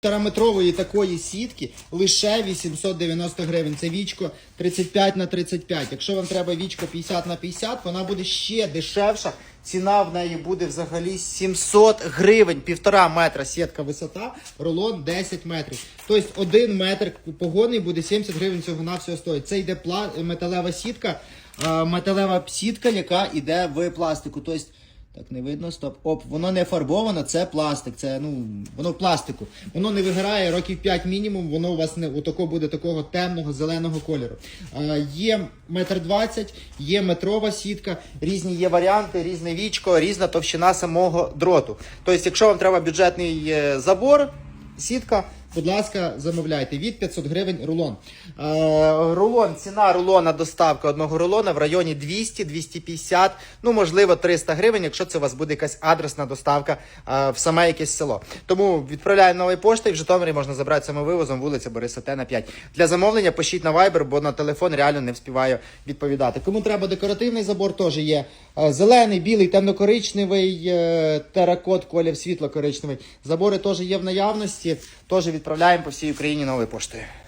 Півтораметрової такої сітки лише 890 гривень. Це вічко 35 на 35. Якщо вам треба вічко 50 на 50, вона буде ще дешевша. Ціна в неї буде взагалі 700 гривень, півтора метра сітка висота, рулон 10 метрів. Тобто один метр погонний буде 70 гривень цього на всього стоїть. Це йде металева сітка, металева сітка, яка йде в пластику. Тобто так, не видно, стоп. Оп, воно не фарбовано, це пластик. Це ну воно в пластику. Воно не вигорає років 5 мінімум, воно у вас не отако буде такого темного зеленого кольору. Е, є метр двадцять, є метрова сітка, різні є варіанти, різне вічко, різна товщина самого дроту. Тобто, якщо вам треба бюджетний е, забор, сітка. Будь ласка, замовляйте від 500 гривень рулон. Е, рулон, ціна рулона доставка одного рулона в районі 200-250, ну можливо 300 гривень, якщо це у вас буде якась адресна доставка е, в саме якесь село. Тому відправляємо новою поштою. В Житомирі можна забрати самовивозом вулиця Бориса Тена 5. Для замовлення пишіть на Viber, бо на телефон реально не вспіваю відповідати. Кому треба декоративний забор, теж є зелений, білий, темно-коричневий, е, теракот, колір світло-коричневий. Забори теж є в наявності. Теж відправляємо по всій Україні новою поштою.